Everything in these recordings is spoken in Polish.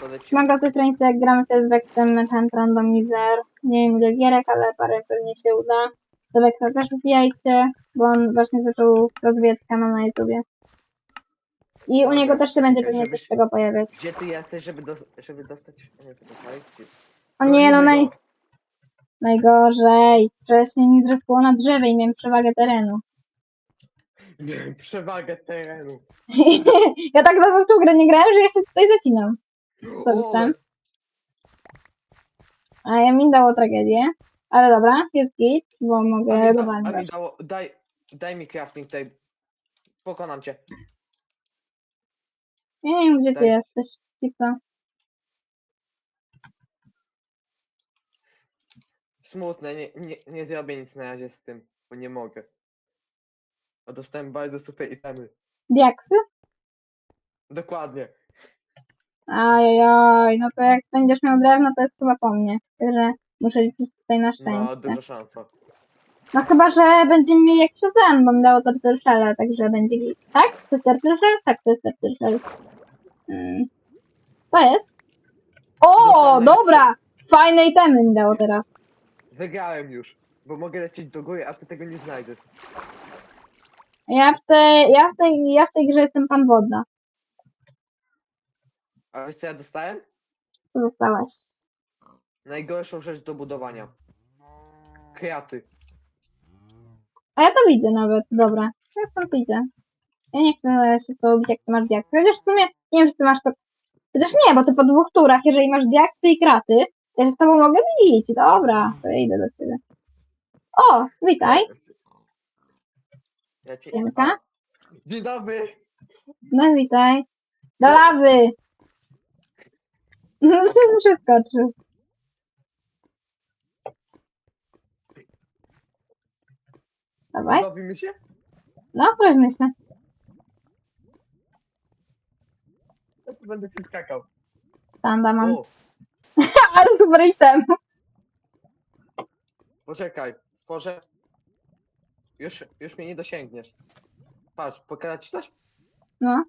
To lecimy. Smaga Cytrońcy, jak gramy sobie z Vexem, Metant Randomizer. Nie wiem ile gierek, ale parę pewnie się uda. Do Vexa też wbijajcie, bo on właśnie zaczął rozwijać kanał na YouTubie. I u niego też się będzie pewnie coś z tego pojawiać. Gdzie ty jesteś, żeby, dos żeby dostać... Nie? Gdzie- O nie, no naj... go. najgorzej. Się nie zrespiło na drzewie i miałem przewagę terenu. Miałem przewagę terenu. ja tak w tą grę nie grałem, że ja się tutaj zacinam. Co dostałem? A ja mi dało tragedię. Ale dobra, jest git, bo mogę a dało... Daj, daj mi crafting table. Pokonam cię. Nie wiem, gdzie ty Daj. jesteś. I co? Smutne, nie, nie, nie zrobię nic na razie z tym, bo nie mogę. A dostałem bardzo super itemy. Diaksy? Dokładnie. Ajajaj, no to jak będziesz miał drewno, to jest chyba po mnie. Także muszę liczyć tutaj na No, szczęście. duża szansa. No chyba, że będziemy mieli jakiś ocean, bo mi dało Turtle także będzie git. Tak? To jest Turtle Shell? Tak, to jest Turtle Shell. Mm. To jest? O, Dostałem dobra! Fajne itemy mi dało teraz. Wygrałem już, bo mogę lecieć do góry, a ty tego nie znajdziesz. Ja w tej, ja w tej, ja w tej grze jestem pan wodna. A wiesz co ja dostałem? Co dostałaś? Najgorszą rzecz do budowania. Kreaty. A ja to widzę nawet, dobra. Ja stąd widzę. Ja nie chcę się z tobą bić, jak ty masz diaksy. Chociaż w sumie nie wiem, czy ty masz to... Chociaż nie, bo ty po dwóch turach, jeżeli masz diaksy i kraty, ja się z tobą mogę bić. Dobra, to ja idę do ciebie. O, witaj. Ja ci... Siemka. Dzień dobry! No witaj. Do lawy! Przeskoczył. Dawaj, Bawimy się? no weźmy się. Ja tu będę ci skakał. Samba mam. O, Ale super item. poczekaj. Tworzę. Już, już mnie nie dosięgniesz. Patrz, pokazać ci coś? No.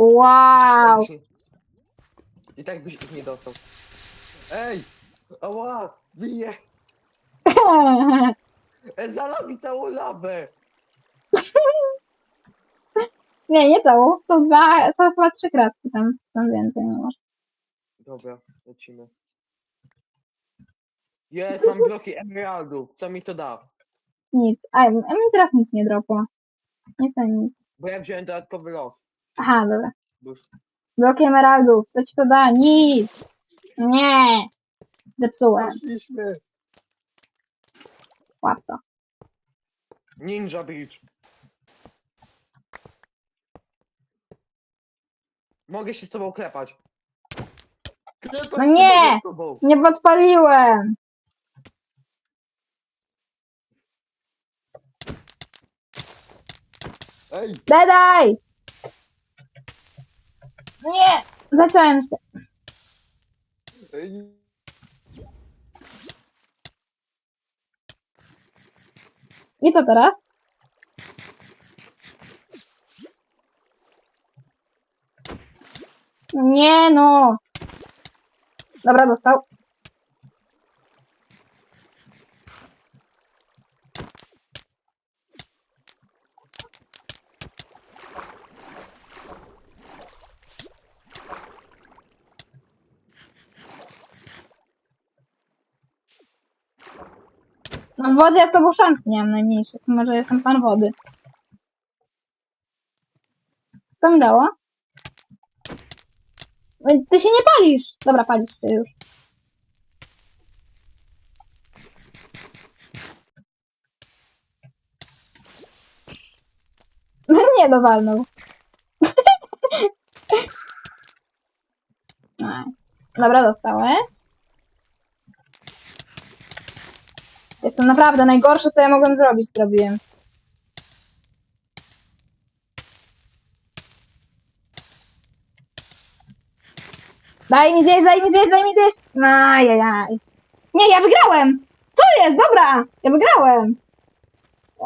Wow. I tak byś ich nie dostał. Ej! Ała! Bije! E, zalabi całą lawę! Nie, nie całą. Są dwa, są chyba trzy kratki tam, tam więcej. No. może. Dobra, lecimy. Jest, mam bloki emeraldów. Co mi to da? Nic. A, a mi teraz nic nie dropło. Nie co nic. Bo ja wziąłem dodatkowy los. Aha, dobra. Bloki emeraldów. Co ci to da? Nic. Nie. Zepsułem. poszliśmy. Łap to. Ninja Bridge. Mogę się z tobą klepać. Klepać No nie! mogę z tobą. Nie podpaliłem. Ej! Dedaj! Nie! Zacząłem się. Ej! I co teraz? Nie no. Dobra, dostał. Wodzie ja z tobą szans nie mam najmniejszych. Może jestem pan wody. Co mi dało? Ty się nie palisz! Dobra, palisz się już. nie dowalnął. Aj. Dobra, dostałeś. Jestem naprawdę najgorsze, co ja mogłem zrobić, zrobiłem. Daj mi zjeść, daj mi zjeść, daj mi zjeść. Ajajaj. Nie, ja wygrałem! Co jest? Dobra, ja wygrałem.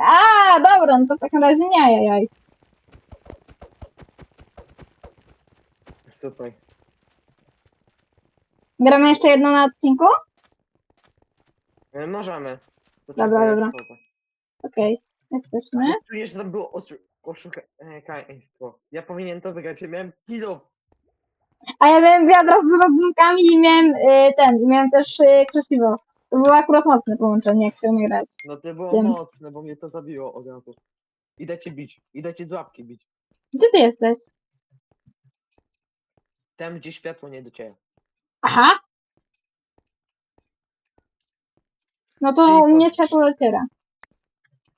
A, dobra, no to w takim razie nie, ajajaj. tutaj. Gramy jeszcze jedno na odcinku? E, Możemy. Dobra, Poczekaj, dobra. spoko. Okej, jesteśmy. Czujesz, że tam było oszu- oszukaństwo. Ja powinien to wygrać. Ja miałem kilo. A ja miałem wiadro z rozdunkami i miałem y, ten, i miałem też y, krzesiwo. To było akurat mocne połączenie, jak się umie grać. No to było Wiem. mocne, bo mnie to zabiło od razu. Idę cię bić. Idę cię z łapki bić. Gdzie ty jesteś? Tam, gdzie światło nie dociera. Aha! No to u mnie dociera.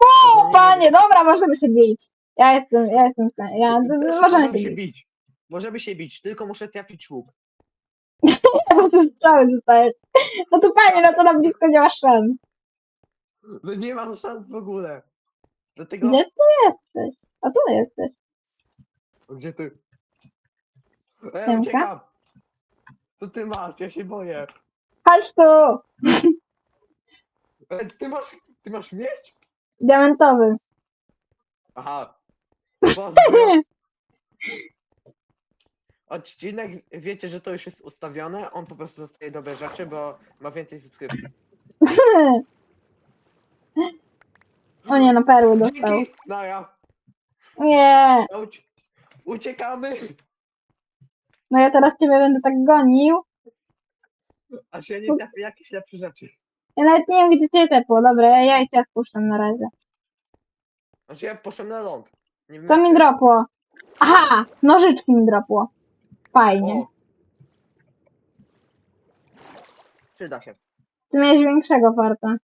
Albo O, nie panie, dobra, możemy się bić. Ja jestem, ja jestem stan- ja, możemy się bić. bić. Możemy się bić, tylko muszę trafić łuk. Bo ty strzały dostajesz. No to panie, no to na blisko nie masz szans. No nie mam szans w ogóle. Dlatego... Gdzie ty jesteś? A tu jesteś. Gdzie ty? E, Siemka. uciekam. Co ty masz? Ja się boję. Chodź tu! E, ty masz... Ty masz mieć? Diamentowy. Aha. Pozdro. Odcinek, wiecie, że to już jest ustawione, on po prostu dostaje dobre rzeczy, bo ma więcej subskrypcji. O nie, no perły dostał. Dzięki! No ja. Nie, uciekamy! no ja teraz ciebie będę tak gonił. A się nie trafi jakieś lepsze rzeczy. Ja nawet nie wiem, gdzie cię tepło. Dobra, ja, ja cię spuszczam na razie. Znaczy ja poszedłem na ląd. Nie wiem, Co mi dropło? Aha! Nożyczki mi dropło. Fajnie. O. Przyda się. Ty miałeś większego farta.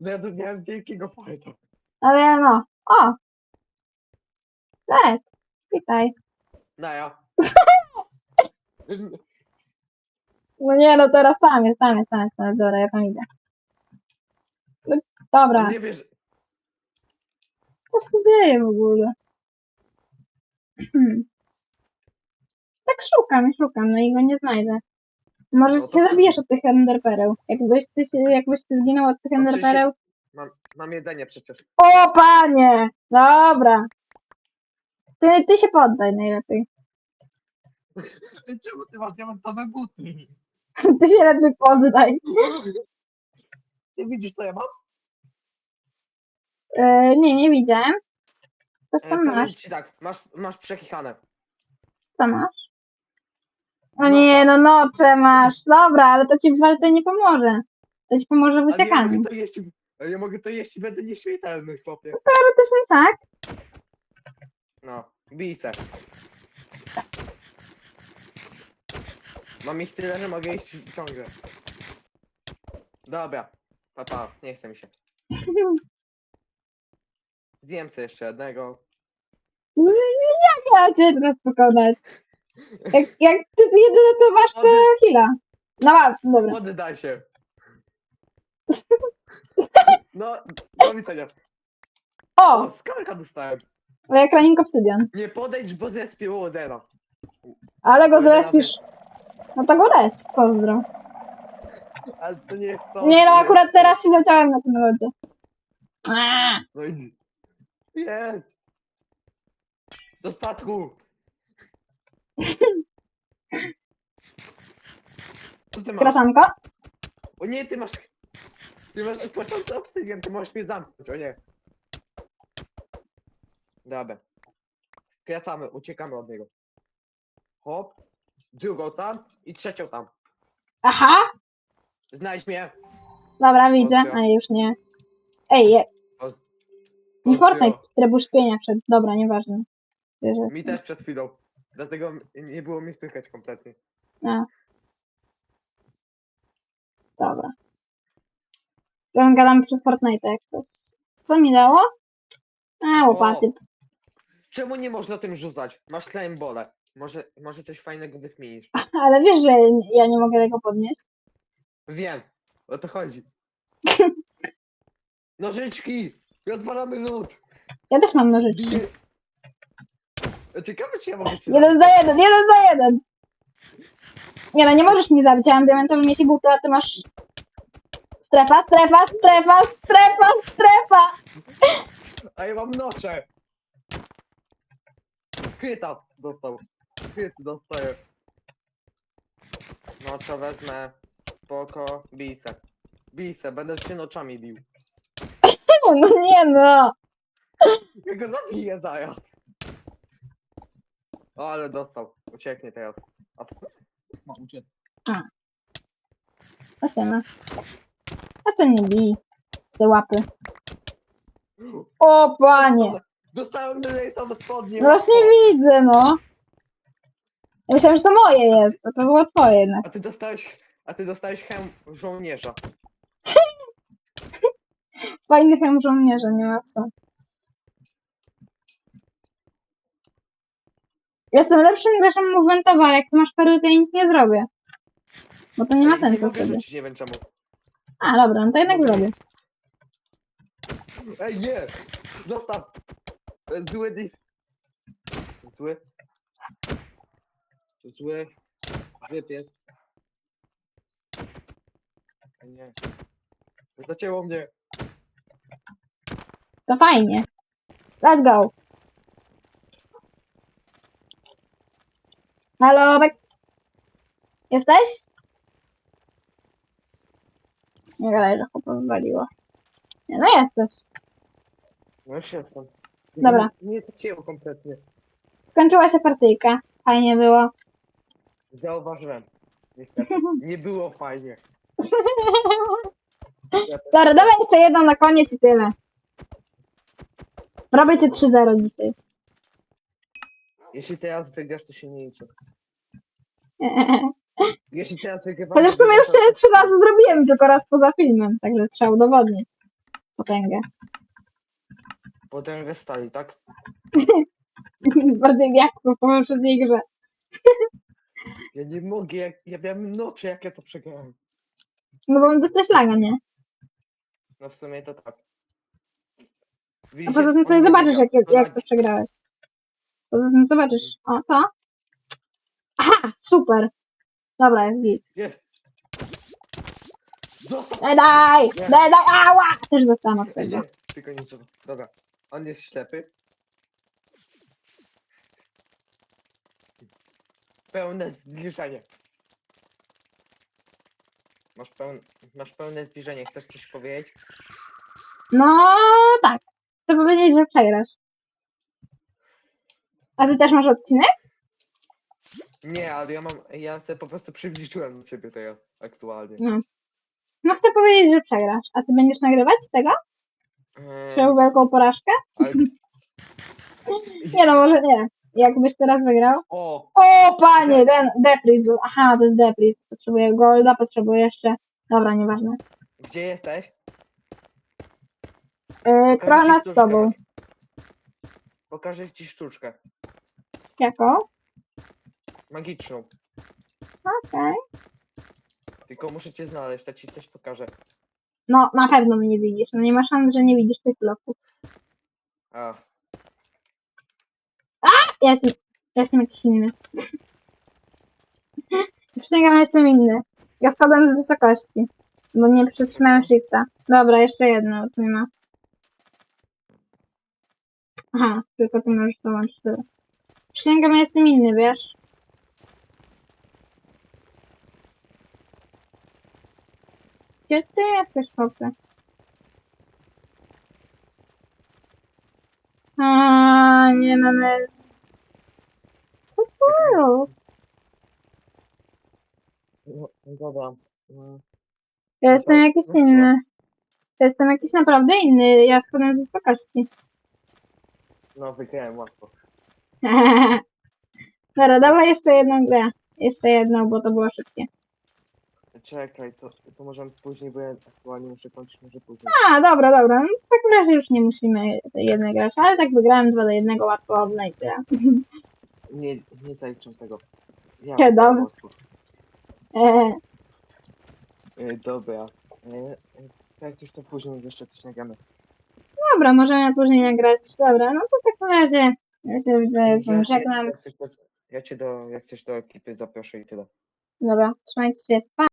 No ja tu miałem wielkiego fajta. Ale ja no. O! Tak. Witaj. No ja. No nie, no teraz tam jest, tam jest, tam jest. tam jest. Dobra, ja tam idę. No, Dobra. Nie wiesz, Co się dzieje w ogóle? Hmm. Tak szukam, szukam, no i go nie znajdę. Może No to się zabijesz od tych enderpereł. Jakbyś ty, się, jakbyś ty zginął od tych No przecież- enderpereł. mam, mam jedzenie przecież. O panie! Dobra. Ty, ty się poddaj najlepiej. Czemu ty masz diamentowe buty? Ty się lepiej poddaj. Ty widzisz co ja mam? E, nie, nie widziałem. Coś E, tam masz. powiem ci tak, masz, masz przekichane. Co masz? O No nie, tak. no nocze masz. Dobra, ale to ci w walce nie pomoże. To ci pomoże w Ale ja uciekaniu. mogę to jeść, ale ja mogę to jeść i będę nieśmiertelny, chłopie. Teoretycznie tak. No, bij se. Mam ich tyle, że mogę iść ciągle. Dobra, papa, nie chce mi się. Zjem sobie jeszcze jednego. Jak ja cię teraz pokonać? Jak, jak ty jedyne co masz to chwila. No ładnie, dobra. Poddaj się. No, do widzenia. O, O, skarka dostałem. jak ranik obsydian. Nie podejdź, bo zespił Odena. Ale go zrespisz. No to go resp, pozdro. Ale to nie jest to. Nie no, akurat teraz się zaciąłem na tym lodzie. Aaa. No i... Jest! Do statku! Co ty masz? Skracanko? O nie, ty masz... Ty masz płaczący obsydian, ty możesz mnie zamknąć, o nie. Dobra. Skracamy, uciekamy od niego. Hop. Drugą tam i trzecią tam. Aha. Znajdź mnie. Dobra, widzę. A już nie. Ej, je, mi pozdro. Fortnite tryb uśpienia przed. Dobra, nieważne. Wiesz, że Mi też przed chwilą. Dlatego nie było mi słychać kompletnie. A. Dobra. Ja gadam przez Fortnite jak coś. Co mi dało? A, łopaty. O! Czemu nie można tym rzucać? Masz slime bole. Może, może coś fajnego wykminisz. Ale wiesz, że ja nie mogę tego podnieść. Wiem, o to chodzi. Nożyczki! Rozwalamy lód! Ja też mam nożyczki. Bije... Ciekawe czy ja mogę cię Jeden za jeden, jeden za jeden! Nie no, nie możesz mnie zabić, ja mam diamentowy mieć buty, a ty masz... Strefa, strefa, strefa, strefa, strefa! A ja mam nocze! Kryta dostał. Ty dostaję. No to wezmę. Spoko. Bij se. Bij se, będę się noczami bił. No nie no. Ja go zabiję zaraz. O, ale dostał. Ucieknie teraz. A co? Ma uciec. Zobaczymy. A co nie bij? Z te łapy. O panie. Dostałem donate'owe spodnie. No właśnie widzę, no. Ja myślałem, że to moje jest, a to było twoje jednak. A ty dostałeś. A ty dostałeś hełm żołnierza. Fajny hełm żołnierza, nie ma co. Jestem lepszym graczem movementowa, jak ty masz perły, to ja nic nie zrobię. Bo to nie ma sensu mogę wtedy. rzucić, nie wiem czemu. A, dobra, no to jednak zrobię. Ej, nie! Zostaw! E, Zły dis... Zły? Zły... Zły pies. Ej, nie. Zacięło mnie. To fajnie. Let's go. Halo, Bex? Jesteś? Nie gadaj, że chłopa wywaliło. Nie, no jesteś. No już jestem. Dobra. Nie, nie zacięło kompletnie. Skończyła się partyjka. Fajnie było. Zauważyłem. Niestety. Nie było fajnie. Dobra, dawaj jeszcze jedną na koniec i tyle. Robię cię 3-0 dzisiaj. Jeśli teraz wygrasz, to się nie liczy. Jeśli teraz wygrywam... Chociaż w sumie już cię trzy razy zrobiłem, tylko raz poza filmem, także trzeba udowodnić potęgę. Potęgę stali, tak? Bardziej jak po poprzedniej grze. Ja nie mogę, jak, ja miałem noczy, jak ja to przegrałem. No bo dostać laga, nie? No w sumie to tak. A poza tym sobie zobaczysz, jak, To jak to przegrałeś. Poza tym zobaczysz. O, co? Aha, super. Dobra, jest git. Jest. Dostał! Daj, daj, Nie. daj, daj, ała! Też dostałam od Ej, tego. Nie, tylko nic. Dobra. On jest ślepy. Pełne zbliżenie. Masz, pełne, masz pełne zbliżenie. Chcesz coś powiedzieć? No, tak. Chcę powiedzieć, że przegrasz. A ty też masz odcinek? Nie, ale ja mam. Ja sobie po prostu przybliżyłem do ciebie teraz aktualnie. No. No chcę powiedzieć, że przegrasz. A ty będziesz nagrywać z tego? Eee, Miał wielką porażkę? ale... Nie no, może nie. Jakbyś teraz wygrał? O! O, panie, ten Depris. Aha, to jest Depris. Potrzebuję golda, potrzebuję jeszcze... Dobra, nieważne. Gdzie jesteś? Yy, trochę nad sztuczkę. tobą. Pokażę ci sztuczkę. Jaką? Magiczną. Okej. Tylko muszę cię znaleźć, to ci coś pokażę. No, na pewno mnie widzisz. No nie ma szans, że nie widzisz tych bloków. A. Ja jestem, ja jestem jakiś inny. Przysięgam, jestem inny. Ja spadłem z wysokości. Bo nie przytrzymałem shifta. Dobra, jeszcze jedno, tu nie ma. Aha, tylko ty możesz dołączyć. Dobra. Przysięgam, jestem inny, wiesz? Gdzie ty jesteś, chłopie? A, nie no, no. No, no dobra. No, Ja jestem jakiś no inny. Ja jestem jakiś naprawdę inny. Ja spadłem z wysokości. no wygrałem łatwo. Dobra, dawaj jeszcze jedną grę. Jeszcze jedną, bo to było szybkie. Czekaj, to, to możemy później, bo ja aktualnie muszę kończyć, może później. A, dobra, dobra. No, w takim razie już nie musimy tej jednej grać, ale tak wygrałem 2 do 1 łatwo i tyle. Nie, nie zaliczam tego. Ja łatwo. E, E, dobra. E, e, jak coś to później jeszcze coś nagramy. dobra, możemy później nagrać. Dobra, no to w takim razie ja się widzę, że żegnam. jak coś, to, ja cię do, jak coś do ekipy zaproszę i tyle. Dobra, trzymajcie się. Pa!